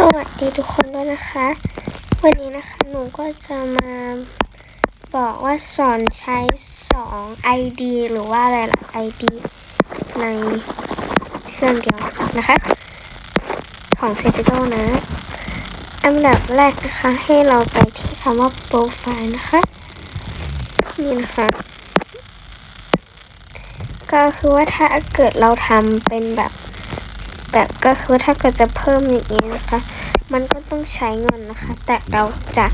สวัสดีทุกคนด้วยนะคะ วันนี้นะคะหนูก็จะมาบอกว่าสอนใช้ 2 ID หรือว่าอะไรล่ะ ID ในเครื่องเดียวนะคะ ของ c p i t o นะ อันดับแรกนะคะ ให้เราไปที่คำว่า profile นะคะ นี่นะคะ ก็คือว่าถ้าเกิดเราทำเป็นแบบ แบบก็คือถ้าเกิดจะเพิ่มอย่างนี้นะคะ มันก็ต้องใช้เงินนะคะ แต่เราจะ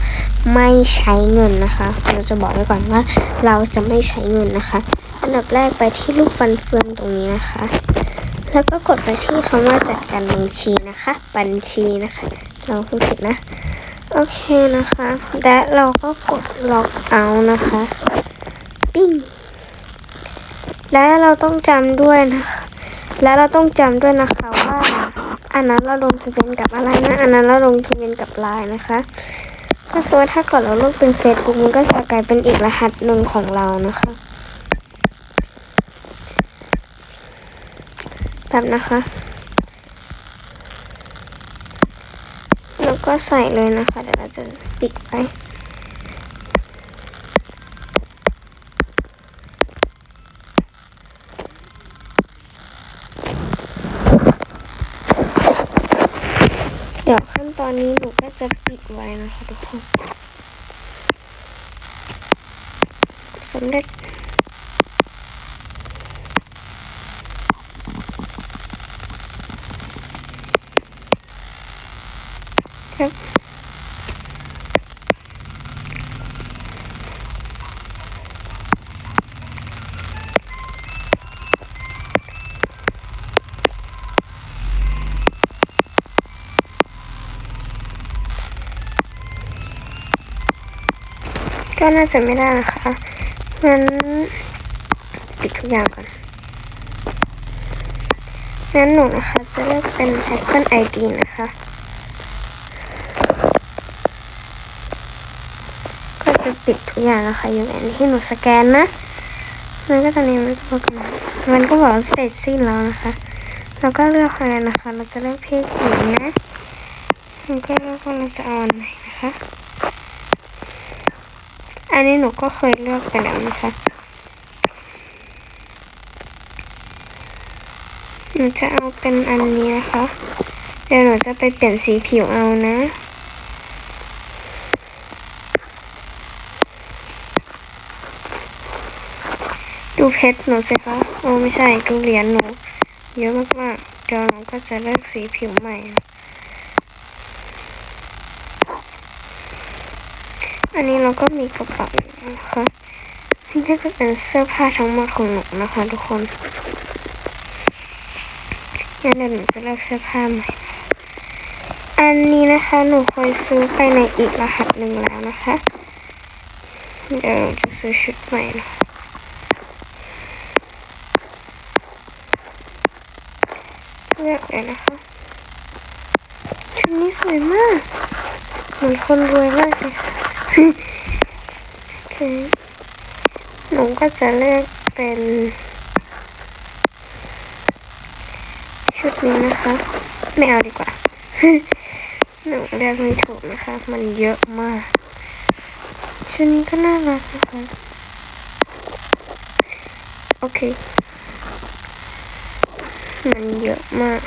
ไม่ใช้เงินนะคะ เราจะบอกไว้ก่อนว่าเราจะไม่ใช้เงินนะคะ อันดับแรกไปที่รูปฟันเฟืองตรงนี้นะคะ แล้วก็กดไปที่คำว่าจัดการบัญชีนะคะ บัญชีนะคะ เราพูดผิดนะ โอเคนะคะ และเราก็กดล็อกเอานะคะ ปิ้งและเราต้องจำด้วยนะคะ แล้วเราต้องจำด้วยนะคะ อันนั้นเราลงทะเบียนกับอะไรนะ อันนั้นเราลงทะเบียนกับไลน์นะคะ ก็คือว่าถ้าเกิดเราลงเป็น Facebook มันก็จะกลายเป็นอีกรหัสหนึ่งของเรานะคะ แบบนะคะ แล้วก็ใส่เลยนะคะ เดี๋ยวเราจะปิดไว้ เดี๋ยวขั้น ตอนนี้หนูก็จะปิดไว้นะคะทุกคนสำเร็จ ก็น่าจะไม่ได้นะคะ งั้นปิดทุกอย่างก่อน งั้นหนูนะคะจะเลือกเป็น Apple ID นะคะ ก็จะปิดทุกอย่างนะคะอย่างอันที่หนูสแกนนะมันก็ตอนนี้มันก็บอกมันก็บอกว่าเสร็จสิ้นแล้วนะคะแล้วก็เลือกอะไรนะคะ เราจะเลือกเพศหญิงนะแล้วก็เลือกว่าเราจะเอาอันไหนนะคะ อันนี้หนูก็เคยเลือกไปแล้วนะคะ หนูจะเอาเป็นอันนี้นะคะ เดี๋ยวหนูจะไปเปลี่ยนสีผิวเอานะดูเพชรหนูสิคะโอ้ไม่ใช่ดูเหรียญหนู เยอะมากๆเดี๋ยวหนูก็จะเลือกสีผิวใหม่ อันนี้เราก็มีกระเป๋านะคะนี่ก็จะเป็นเสื้อผ้าทั้งหมดของหนูนะคะ ทุกคนงั้นเดี๋ยวหนูจะเลือกเสื้อผ้าใหม่อันนี้นะคะหนูเคยซื้อไปในอีกรหัสหนึ่งแล้วนะคะ เดี๋ยวจะซื้อชุดใหม่นะเลือกเลยนะคะ ชุดนี้สวยมากเหมือนคนรวยมากเลยค่ะ หนูก็จะเลือกเป็น ชุดนี้นะคะ ไม่เอาดีกว่า หนูเลือกไม่ถูกนะคะ มันเยอะมาก ชุดนี้ก็น่ารักนะคะ โอเค มันเยอะมาก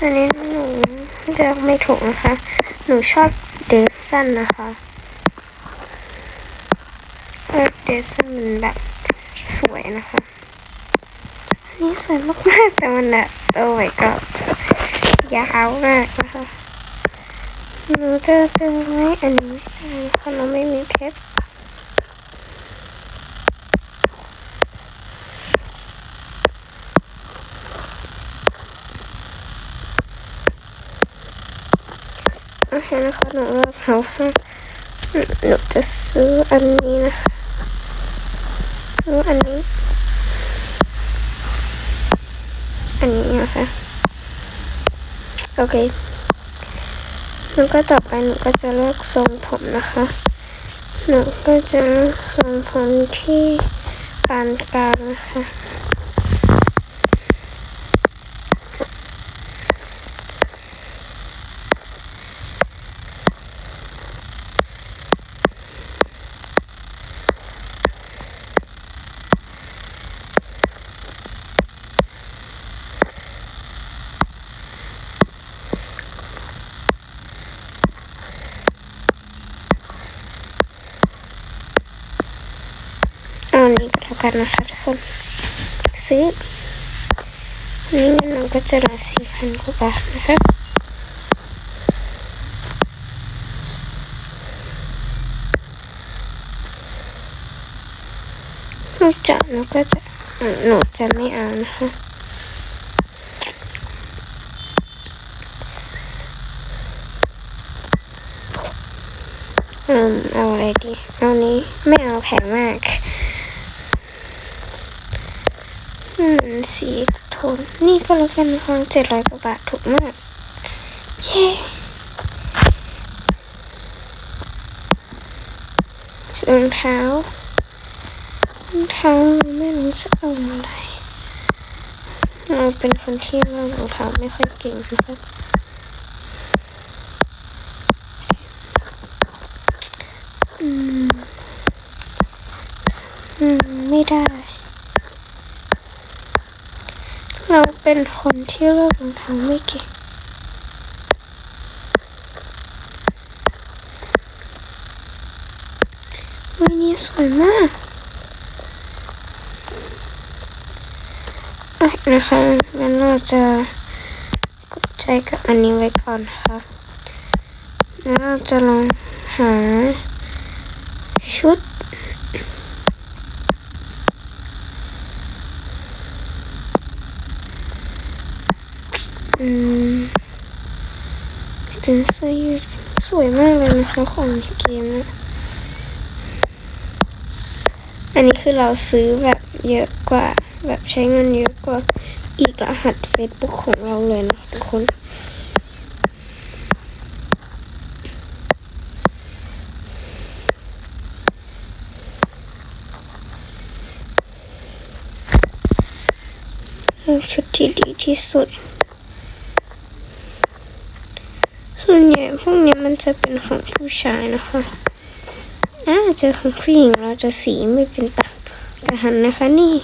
อันนี้หนูเลือกไม่ถูกนะคะ หนูชอบเดซันนะคะเออเดซันมันแบบสวยนะคะ อันนี้สวยมากๆ แต่มันแบบโอ้ยก็ยาวมากนะคะหนูจะดึงไว้อันนี้เพราะเราไม่มีเพชร โอเคนะคะหนูเลือกเขาค่ะหนูจะซื้ออันนี้นะคะซื้ออันนี้ อันนี้นะคะโอเคแล้วก็ต่อไปหนูก็จะเลือกทรงผมนะคะหนูก็จะเลือกทรงผมที่ปานกลางนะคะ กันนะคะทุกคน ซื้อนี่เงินเราก็จะเหลือสี่พันกว่าบาทนะคะนอกจากหนูก็จะอะหนูจะไม่เอานะคะอืมเอาอะไรดี เอานี้ไม่เอาแพงมาก อืม สีโทน นี่ก็แล้วกันนะคะเจ็ดร้อยกว่าบาทถูกมาก เย้รองเท้ารองเท้าไม่รู้จะเอาอะไรเราเป็นคนที่เลือกรองเท้าไม่ค่อยเก่งนะคะอืม อืม ไม่ได้ เป็นคนที่เลือกรองเท้าไม่เก่งวันนี้สวยมากอะนะคะงั้นเราจะกดใจกับอันนี้ไว้ก่อนนะคะแล้วเราจะลองหาชุด อืมเป็นเสื้อยืดสวยมากเลยนะคะของเกมนะอันนี้คือเราซื้อแบบเยอะกว่า แบบใช้เงินเยอะกว่าอีกรหัส Facebook ของเราเลยนะทุกคนชุดที่ดีที่สุด ส่วนใหญ่ พวกเนี้มันจะเป็นของผู้ชายนะคะอ่าเจอของผู้หญิงเราจะสีไม่เป็นตามกระหันนะคะนี่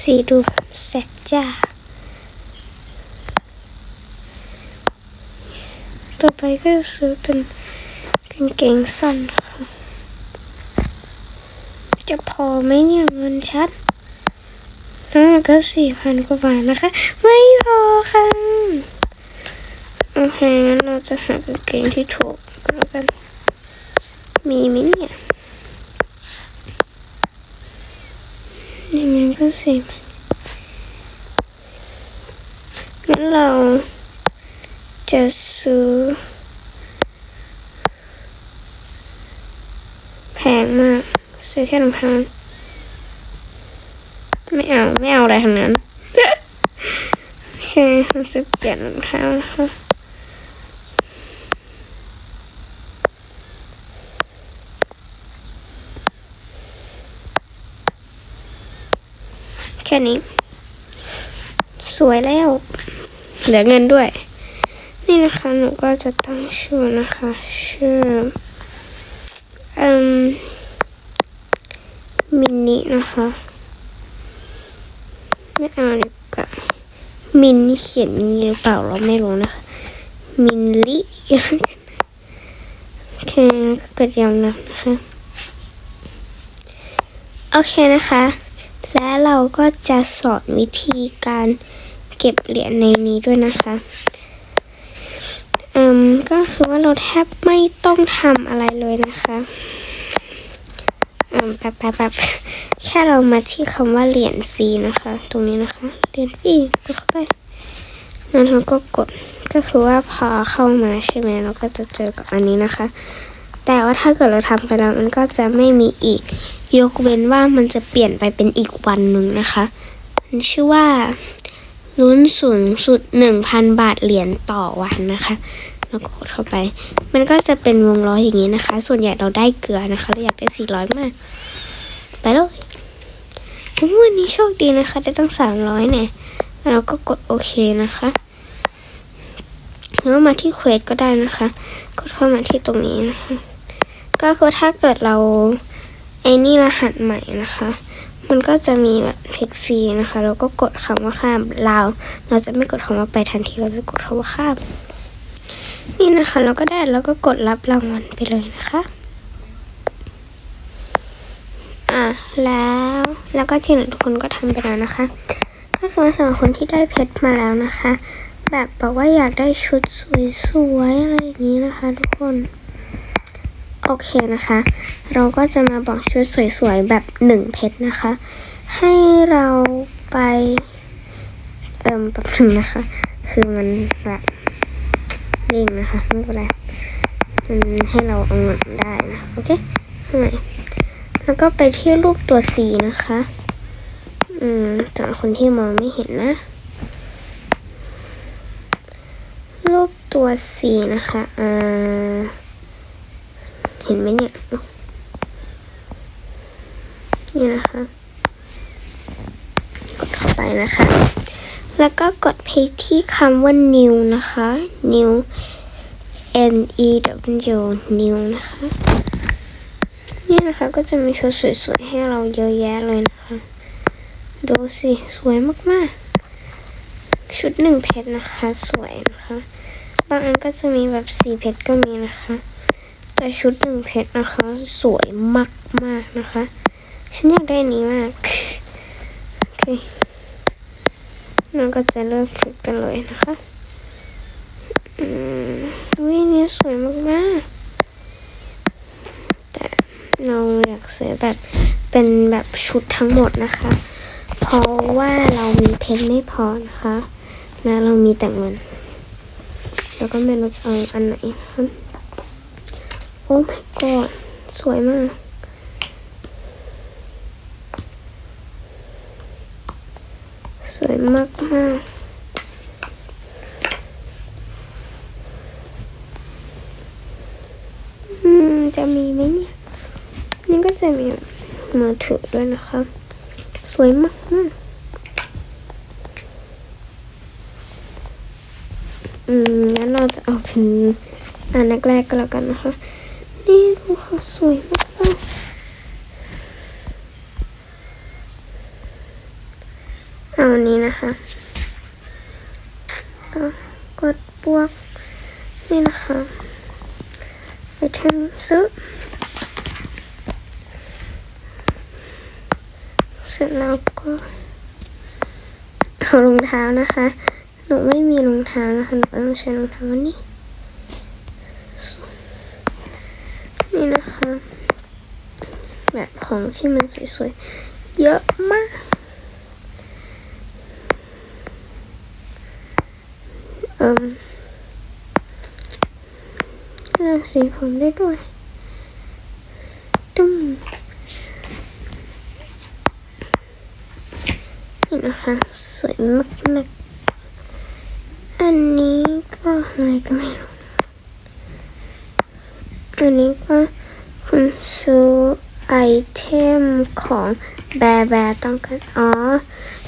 สีดูแสบจ้า ต่อไปก็จะซื้อเป็นกางเกงสั้นค่ะจะพอไหมเนี่ยเงินชัดอ่าก็สี่พันกว่าบาทนะคะ ไม่พอค่ะ โอเคงั้นเรา จะหากางเกงที่ถูกแล้วกัน มีไหมเนี่ยยังไงก็สี่พันงั้นเราจะซื้อ แพงมาก ซื้อแค่รองเท้าไม่เอา ไม่เอาอะไรทั้งนั้น โอเคเราจะเปลี่ยนรองเท้านะคะ ค่นี้ สวยแล้ว เหลือเงินด้วย นี่นะคะหนูก็จะตั้งชื่อนะคะชื่อเอ่มมินนี่นะคะ ไม่เอาดีกว่ามินเขียนอย่างนี้หรือเปล่าเราไม่รู้นะคะ มินลิโอเคก็กดยอมรับนะคะ โอเคนะคะ และเราก็จะสอนวิธีการเก็บเหรียญในนี้ด้วยนะคะอืมก็คือว่าเราแทบไม่ต้องทำอะไรเลยนะคะอืมแป๊บแป๊บแป๊บแค่เรามาที่คำว่าเหรียญฟรีนะคะ ตรงนี้นะคะเหรียญฟรีกดเข้าไปแล้วเราก็กดก็คือว่าพอเข้ามาใช่ไหมเราก็จะเจอกับอันนี้นะคะ แต่ว่าถ้าเกิดเราทำไปแล้วมันก็จะไม่มีอีก ยกเว้นว่ามันจะเปลี่ยนไปเป็นอีกวันหนึ่งนะคะมันชื่อว่าลุ้นสูงสุดหนึ่งพันบาทเหรียญต่อวันนะคะแล้วก็กดเข้าไป มันก็จะเป็นวงล้ออย่างนี้นะคะ ส่วนใหญ่เราได้เกลือนะคะ เราอยากได้สี่ร้อยมาก ไปเลยวันนี้โชคดีนะคะ ได้ตั้งสามร้อยเนี่ยเราก็กดโอเคนะคะแล้วมาที่เควสก็ได้นะคะ กดเข้ามาที่ตรงนี้นะคะ ก็คือถ้าเกิดเรา ไอ้นี่รหัสใหม่นะคะ มันก็จะมีแบบเพจฟรีนะคะเราก็กดคำว่าข้ามเราเราจะไม่กดคำว่าไปทันทีเราจะกดคำว่าข้าม นี่นะคะเราก็ได้แล้วก็กดรับรางวัลไปเลยนะคะอะแล้วแล้วก็ที่หนึ่งทุกคนก็ทำไปแล้วนะคะ ก็คือสำหรับคนที่ได้เพชรมาแล้วนะคะ แบบบอกว่าอยากได้ชุดสวยๆอะไรอย่างนี้นะคะ ทุกคน โอเคนะคะ เราก็จะมาบอกชุดสวยๆ แบบหนึ่งเพชรนะคะ ให้เราไป เอิ่มแป๊บนึงนะคะ คือมันแบบเด้งนะคะ ไม่เป็นไร มันให้เราเอาเงินได้นะ โอเคทำไมแล้วก็ไปที่รูปตัว C นะคะ อืมสำหรับคนที่มองไม่เห็นนะ รูปตัว C นะคะ อ่า เห็นไหมเนี่ย นี่นะคะ กดเข้าไปนะคะ แล้วก็กดไปที่คำว่า new นะคะ new n e w new นะคะ นี่นะคะก็จะมีชุดสวยๆ ให้เราเยอะแยะเลยนะคะ ดูสิ สวยมากๆ ชุดหนึ่งเพชรนะคะ สวยนะคะ บางอันก็จะมีแบบสีเพชรก็มีนะคะ แต่ชุดหนึ่งเพชรนะคะ สวยมากๆนะคะ ฉันอยากได้นี้มาก โอเคเราก็จะเลือกชุดกันเลยนะคะ อืมวินี่สวยมากๆแต่เราอยากซื้อแบบเป็นแบบชุดทั้งหมดนะคะ เพราะว่าเรามีเพชรไม่พอนะคะ และเรามีแต่เงิน แล้วก็ไม่รู้จะเอาอันไหนนะคะ โอ้ my god สวยมากสวยมากมากอืมจะมีไหมเนี่ย นี่ก็จะมีมือถือด้วยนะคะ สวยมากมากอืมงั้นเราจะเอาเป็นอันแรกๆก็แล้วกันนะคะ นี่ดูค่ะสวยมากมากๆเอาอันนี้นะคะก็กดบวกนี่นะคะไปทำซื้อเสร็จแล้วก็เอารองเท้านะคะ หนูไม่มีรองเท้านะคะ หนูต้องใช้รองเท้านี่ นี่นะคะ แบบของที่มันสวยๆ เยอะมาก เอิ่มเลือกสีผมได้ด้วยตุ้มนี่นะคะ สวยมากๆ อันนี้ก็อะไรก็ไม่รู้ อันนี้ก็คุณซื้อไอเทมของแบร์แบร์ต้องการอ๋อ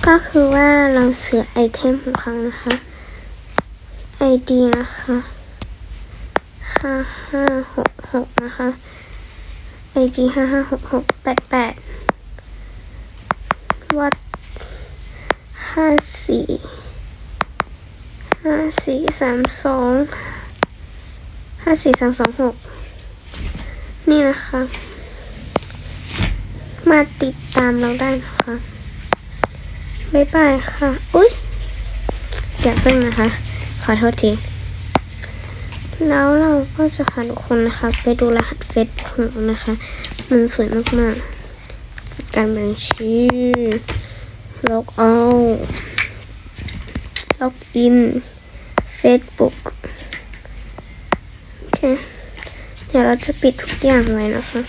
ก็คือว่าเราซื้อไอเทมของเขานะคะไอดีนะคะห้าห้าหกหกนะคะไอดีห้าห้าหกหกแปดแปดวัดห้าสี่ห้าสี่สามสองห้าสี่สามสองหก นี่นะคะ มาติดตามเราได้นะคะบ๊ายบายค่ะ อุ๊ยอย่าเพิ่งนะคะ ขอโทษที แล้วเราก็จะพาทุกคนนะคะ ไปดูรหัสเฟซของเรานะคะ มันสวยมากๆ การบัญชีล็อกเอาล็อกอิน Facebook โอเค ดี๋ยวเราจะปิดทุกอย่างไว้นะคะ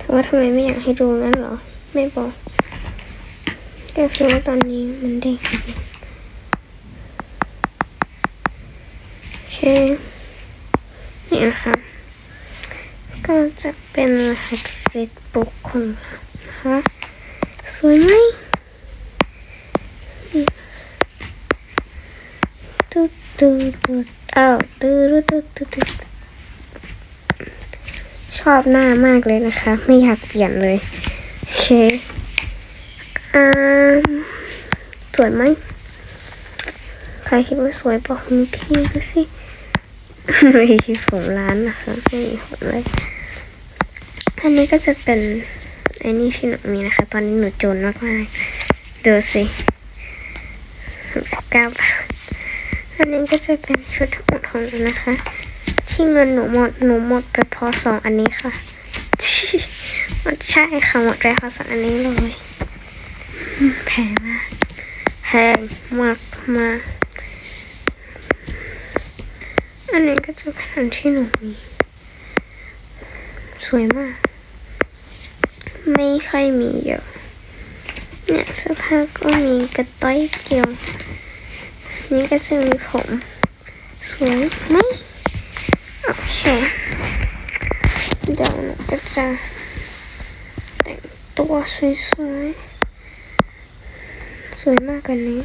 ถามว่าทำไมไม่อยากให้ดูงั้นเหรอ ไม่บอกก็คือว่าตอนนี้มันเด้งโอเค นี่นะคะ ก็จะเป็นรหัส Facebook ของเรานะคะสวยไหมนี่ ตุ๊ดตุ๊ดอ้าวตุ๊ดตุ๊ดตุ๊ดตุ๊ดชอบหน้ามากเลยนะคะ ไม่อยากเปลี่ยนเลย โอเคอ่าสวยไหมใครคิดว่าสวยบอกคุณพี่ดูสิไม่ใช่ผมร้านนะคะไม่มีผมเลย อันนี้ก็จะเป็นไอ้นี่ที่หนูมีนะคะ ตอนนี้หนูจนมากๆดูสิหกสิบเก้าบาท อันนี้ก็จะเป็นชุดทั้งหมดของหนูนะคะ ที่เงินหนูหมดหนูหมดไปพอสองอันนี้ค่ะหมดใช่ค่ะหมดไปเพอสองอันนี้เลยแพงมากแพงมากมากอันนี้ก็จะเป็นอันที่หนูมีสวยมาก ไม่ค่อยมีเยอะเนี่ยเสื้อผ้าก็มีกระต้อยเกี่ยว นี่ก็จะมีผม สวยไหมโอเคเดี๋ยวหนูก็จะแต่งตัวสวยๆ สวยมากกว่านี้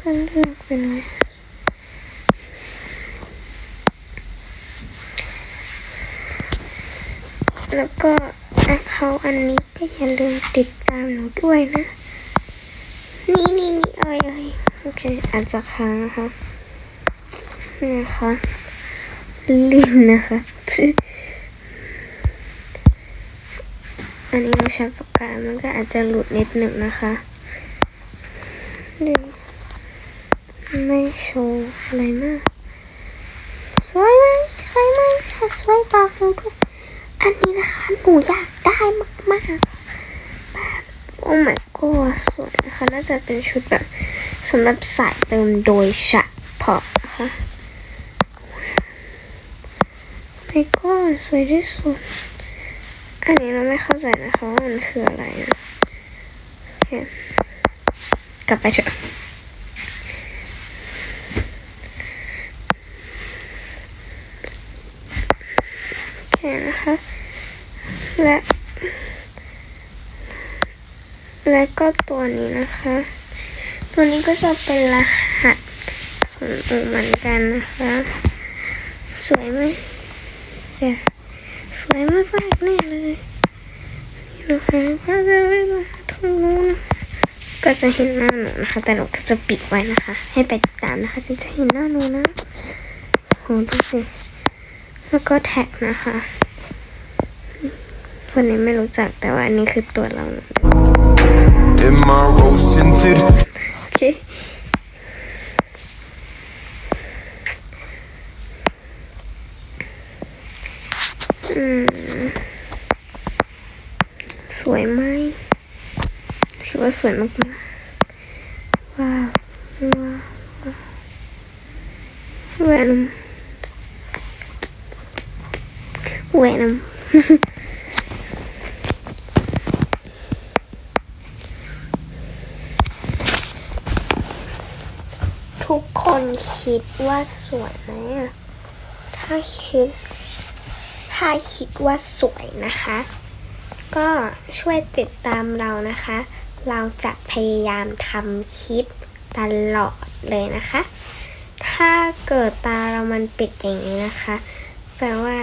ก็เลือกไปเลย แล้วก็แอคเคาท์อันนี้ก็อย่าลืมติดตามหนูด้วยนะ นี่นี่นี่เอ้ยเอ้ยโอเคอาจจะค้างนะคะนี่นะคะลินนะคะ อันนี้เราใช้ปากกา มันก็อาจจะหลุดนิดหนึ่งนะคะดี๋ยวไม่โชว์อะไรมาก สวยไหมสวยไหมสวยบอกหนูด้วย อันนี้นะคะหนูอยากได้มากๆแบบโอ้ my god สวยนะคะน่าจะเป็นชุดแบบสำหรับใส่เติมโดยเฉพาะนะคะไ my god สวยที่สุด อันนี้เราไม่เข้าใจนะคะว่ามันคืออะไรนะ โอเค กลับไปเถอะ โอเคนะคะ และ และก็ตัวนี้นะคะ ตัวนี้ก็จะเป็นรหัสของหนูเหมือนกันนะคะ สวยไหมเดี๋ยวสวยมากๆแน่เลยนะคะก็จะเป็นรหัสของหนูนะก็จะเห็นหน้าหนูนะคะ แต่หนูก็จะปิดไว้นะคะ ให้ไปติดตามนะคะจะเห็นหน้าหนูนะโหดูสิ แล้วก็แท็กนะคะ คนนี้ไม่รู้จักแต่ว่าอันนี้คือตัวเรา In my rose tinted โอเคอืมสวยไหมคิดว่าสวยมากๆว้าวว้าวว้าวแหว นแหวนทุกคนคิดว่าสวยไหมถ้าคิด ถ้าคิดว่าสวยนะคะ ก็ช่วยติดตามเรานะคะ เราจะพยายามทำคลิปตลอดเลยนะคะ ถ้าเกิดตาเรามันปิดอย่างนี้นะคะ แปลว่า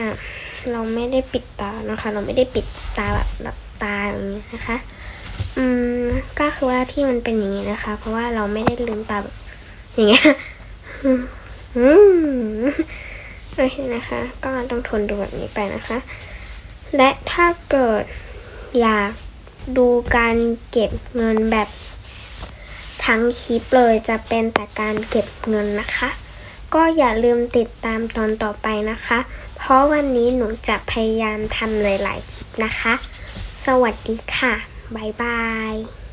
เราไม่ได้ปิดตานะคะ เราไม่ได้ปิดตาแบบหลับตาอย่างนี้นะคะ อืมก็คือว่าที่มันเป็นอย่างนี้นะคะ เพราะว่าเราไม่ได้ลืมตาแบบอย่างเงี้ยอืมโอเคนะคะ ก็ต้องทนดูแบบนี้ไปนะคะ และถ้าเกิดอยากดูการเก็บเงินแบบทั้งคลิปเลยจะเป็นแต่การเก็บเงินนะคะ ก็อย่าลืมติดตามตอนต่อไปนะคะ ราะวันนี้หนูจะพยายามทำหลายๆคลิปนะคะ สวัสดีค่ะ บ๊ายบาย